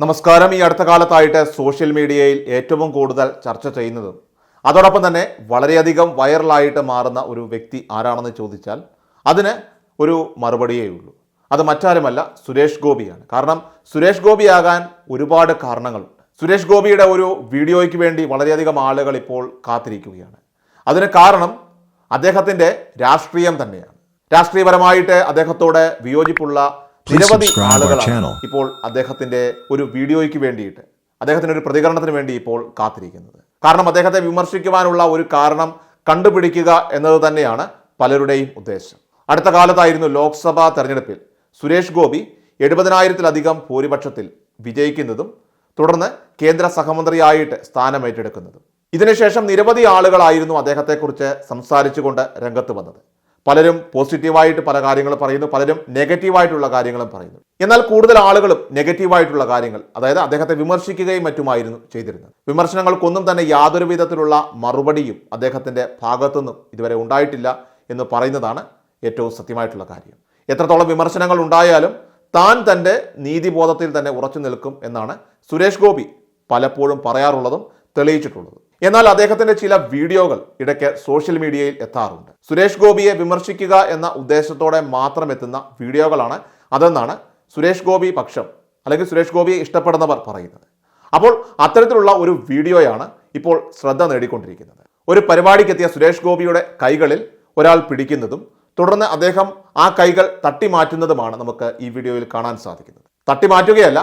നമസ്കാരം. ഈ അടുത്ത കാലത്തായിട്ട് സോഷ്യൽ മീഡിയയിൽ ഏറ്റവും കൂടുതൽ ചർച്ച ചെയ്യുന്നതും അതോടൊപ്പം തന്നെ വളരെയധികം വൈറലായിട്ട് മാറുന്ന ഒരു വ്യക്തി ആരാണെന്ന് ചോദിച്ചാൽ അതിന് ഒരു മറുപടിയേ ഉള്ളൂ. അത് മറ്റാരുമല്ല സുരേഷ് ഗോപിയാണ്. കാരണം സുരേഷ് ഗോപിയാകാൻ ഒരുപാട് കാരണങ്ങളുണ്ട്. സുരേഷ് ഗോപിയുടെ ഒരു വീഡിയോയ്ക്ക് വേണ്ടി വളരെയധികം ആളുകൾ ഇപ്പോൾ കാത്തിരിക്കുകയാണ്. അതിന് കാരണം അദ്ദേഹത്തിന്റെ രാഷ്ട്രീയം തന്നെയാണ്. രാഷ്ട്രീയപരമായിട്ട് അദ്ദേഹത്തോട് വിയോജിപ്പുള്ള നിരവധി ആളുകളാണ് ഇപ്പോൾ അദ്ദേഹത്തിന്റെ ഒരു വീഡിയോയ്ക്ക് വേണ്ടിയിട്ട് അദ്ദേഹത്തിന്റെ ഒരു പ്രതികരണത്തിന് വേണ്ടി ഇപ്പോൾ കാത്തിരിക്കുന്നത്. കാരണം അദ്ദേഹത്തെ വിമർശിക്കുവാനുള്ള ഒരു കാരണം കണ്ടുപിടിക്കുക എന്നത് തന്നെയാണ് പലരുടെയും ഉദ്ദേശം. അടുത്ത കാലത്തായിരുന്നു ലോക്സഭാ തെരഞ്ഞെടുപ്പിൽ സുരേഷ് ഗോപി എഴുപതിനായിരത്തിലധികം ഭൂരിപക്ഷത്തിൽ വിജയിക്കുന്നതും തുടർന്ന് കേന്ദ്ര സഹമന്ത്രിയായിട്ട് സ്ഥാനമേറ്റെടുക്കുന്നതും ഇതിനുശേഷം നിരവധി ആളുകളായിരുന്നു അദ്ദേഹത്തെക്കുറിച്ച് സംസാരിച്ചുകൊണ്ട് രംഗത്ത് വന്നത്. പലരും പോസിറ്റീവായിട്ട് പല കാര്യങ്ങൾ പറയുന്നു പലരും നെഗറ്റീവായിട്ടുള്ള കാര്യങ്ങളും പറയുന്നു. എന്നാൽ കൂടുതൽ ആളുകളും നെഗറ്റീവായിട്ടുള്ള കാര്യങ്ങൾ അതായത് അദ്ദേഹത്തെ വിമർശിക്കുകയും മറ്റുമായിരുന്നു ചെയ്തിരുന്നത്. വിമർശനങ്ങൾക്കൊന്നും തന്നെ യാതൊരു വിധത്തിലുള്ള മറുപടിയും അദ്ദേഹത്തിന്റെ ഭാഗത്തുനിന്നും ഇതുവരെ ഉണ്ടായിട്ടില്ല എന്ന് പറയുന്നതാണ് ഏറ്റവും സത്യമായിട്ടുള്ള കാര്യം. എത്രത്തോളം വിമർശനങ്ങൾ ഉണ്ടായാലും താൻ തന്റെ നീതിബോധത്തിൽ തന്നെ ഉറച്ചു നിൽക്കും എന്നാണ് സുരേഷ് ഗോപി പലപ്പോഴും പറയാറുള്ളതും തെളിയിച്ചിട്ടുള്ളതും. എന്നാൽ അദ്ദേഹത്തിന്റെ ചില വീഡിയോകൾ ഇടയ്ക്ക് സോഷ്യൽ മീഡിയയിൽ എത്താറുണ്ട്. സുരേഷ് ഗോപിയെ വിമർശിക്കുക എന്ന ഉദ്ദേശത്തോടെ മാത്രം എത്തുന്ന വീഡിയോകളാണ് അതെന്നാണ് സുരേഷ് ഗോപി പക്ഷം അല്ലെങ്കിൽ സുരേഷ് ഗോപിയെ ഇഷ്ടപ്പെടുന്നവർ പറയുന്നത്. അപ്പോൾ അത്തരത്തിലുള്ള ഒരു വീഡിയോയാണ് ഇപ്പോൾ ശ്രദ്ധ നേടിക്കൊണ്ടിരിക്കുന്നത്. ഒരു പരിപാടിക്കെത്തിയ സുരേഷ് ഗോപിയുടെ കൈകളിൽ ഒരാൾ പിടിക്കുന്നതും തുടർന്ന് അദ്ദേഹം ആ കൈകൾ തട്ടി മാറ്റുന്നതുമാണ് നമുക്ക് ഈ വീഡിയോയിൽ കാണാൻ സാധിക്കുന്നത്. തട്ടി മാറ്റുകയല്ല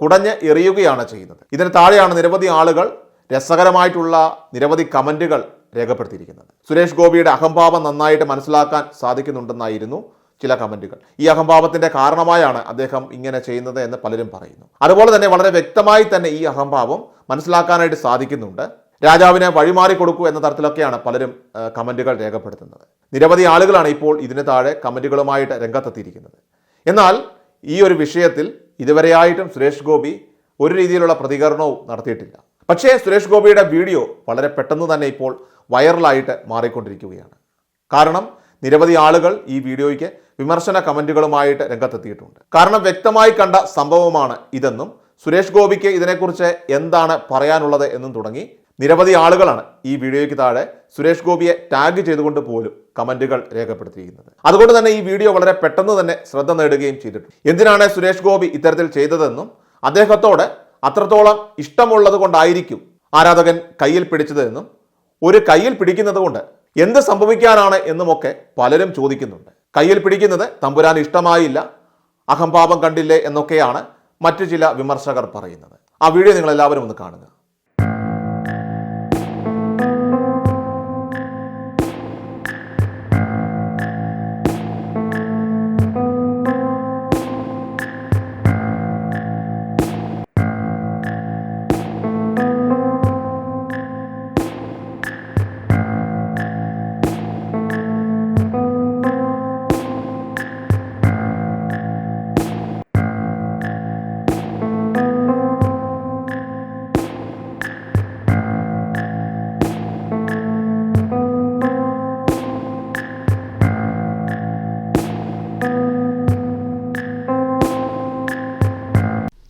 കുടഞ്ഞ് എറിയുകയാണ് ചെയ്യുന്നത്. ഇതിന് താഴെയാണ് നിരവധി ആളുകൾ രസകരമായിട്ടുള്ള നിരവധി കമന്റുകൾ രേഖപ്പെടുത്തിയിരിക്കുന്നത്. സുരേഷ് ഗോപിയുടെ അഹംഭാവം നന്നായിട്ട് മനസ്സിലാക്കാൻ സാധിക്കുന്നുണ്ടെന്നായിരുന്നു ചില കമന്റുകൾ ഈ അഹംഭാവത്തിന്റെ കാരണമായാണ് അദ്ദേഹം ഇങ്ങനെ ചെയ്യുന്നത് എന്ന് പലരും പറയുന്നു. അതുപോലെ തന്നെ വളരെ വ്യക്തമായി തന്നെ ഈ അഹംഭാവം മനസ്സിലാക്കാനായിട്ട് സാധിക്കുന്നുണ്ട്. രാജാവിനെ വഴിമാറി കൊടുക്കൂ എന്ന തരത്തിലൊക്കെയാണ് പലരും കമന്റുകൾ രേഖപ്പെടുത്തുന്നത്. നിരവധി ആളുകളാണ് ഇപ്പോൾ ഇതിന് താഴെ കമന്റുകളുമായിട്ട് രംഗത്തെത്തിയിരിക്കുന്നത്. എന്നാൽ ഈ ഒരു വിഷയത്തിൽ ഇതുവരെയായിട്ടും സുരേഷ് ഗോപി ഒരു രീതിയിലുള്ള പ്രതികരണവും നടത്തിയിട്ടില്ല. പക്ഷേ സുരേഷ് ഗോപിയുടെ വീഡിയോ വളരെ പെട്ടെന്ന് തന്നെ ഇപ്പോൾ വൈറലായിട്ട് മാറിക്കൊണ്ടിരിക്കുകയാണ്. കാരണം നിരവധി ആളുകൾ ഈ വീഡിയോയ്ക്ക് വിമർശന കമന്റുകളുമായിട്ട് രംഗത്തെത്തിയിട്ടുണ്ട്. കാരണം വ്യക്തമായി കണ്ട സംഭവമാണ് ഇതെന്നും സുരേഷ് ഗോപിക്ക് ഇതിനെക്കുറിച്ച് എന്താണ് പറയാനുള്ളത് എന്നും തുടങ്ങി നിരവധി ആളുകളാണ് ഈ വീഡിയോയ്ക്ക് താഴെ സുരേഷ് ഗോപിയെ ടാഗ് ചെയ്തുകൊണ്ട് പോലും കമന്റുകൾ രേഖപ്പെടുത്തിയിരിക്കുന്നത്. അതുകൊണ്ട് തന്നെ ഈ വീഡിയോ വളരെ പെട്ടെന്ന് തന്നെ ശ്രദ്ധ നേടുകയും ചെയ്തിട്ടുണ്ട്. എന്തിനാണ് സുരേഷ് ഗോപി ഇത്തരത്തിൽ ചെയ്തതെന്നും അദ്ദേഹത്തോട് അത്രത്തോളം ഇഷ്ടമുള്ളത് കൊണ്ടായിരിക്കും ആരാധകൻ കയ്യിൽ പിടിച്ചത് എന്നും ഒരു കയ്യിൽ പിടിക്കുന്നത് കൊണ്ട് എന്ത് സംഭവിക്കാനാണ് എന്നുമൊക്കെ പലരും ചോദിക്കുന്നുണ്ട്. കയ്യിൽ പിടിക്കുന്നത് തമ്പുരാൻ ഇഷ്ടമായില്ല അഹംഭാവം കണ്ടില്ലേ എന്നൊക്കെയാണ് മറ്റു ചില വിമർശകർ പറയുന്നത്. ആ വീഡിയോ നിങ്ങൾ എല്ലാവരും ഒന്ന് കാണുക.